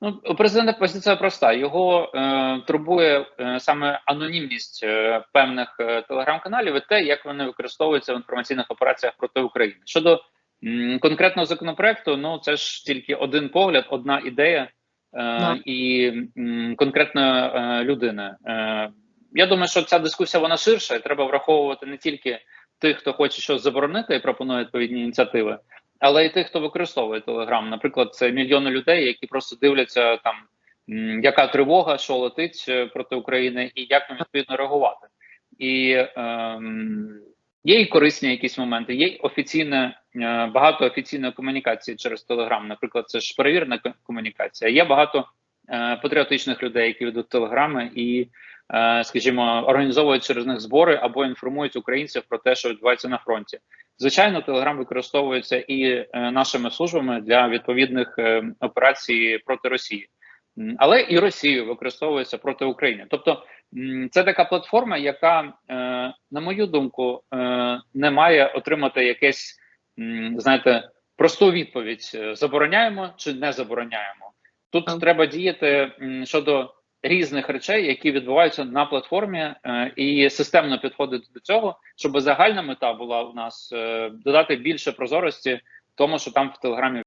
Ну, у президента позиція проста. Його е, турбує е, саме анонімність е, певних е, телеграм-каналів і те, як вони використовуються в інформаційних операціях проти України. Щодо м, конкретного законопроекту, ну це ж тільки один погляд, одна ідея е, і м, конкретної е, людини. Е, я думаю, що ця дискусія вона ширша, і треба враховувати не тільки тих, хто хоче щось заборонити і пропонує відповідні ініціативи, але й тих, хто використовує Телеграм. Наприклад, це мільйони людей, які просто дивляться там, яка тривога, що летить е, проти України, і як нам відповідно реагувати. І ем, є і корисні якісь моменти, є офіційне, е, багато офіційної комунікації через Телеграм. Наприклад, це ж перевірена комунікація. Є багато е, патріотичних людей, які ведуть телеграми і, скажімо, організовують через них збори або інформують українців про те, що відбувається на фронті. Звичайно, Телеграм використовується і е, нашими службами для відповідних е, операцій проти Росії, але і Росією використовується проти України. Тобто це така платформа, яка, е, на мою думку, е, не має отримати якесь, знаєте, просту відповідь: е, забороняємо чи не забороняємо. Тут треба діяти щодо різних речей, які відбуваються на платформі, е, і системно підходити до цього, щоб загальна мета була у нас е, додати більше прозорості тому, що там в телеграмі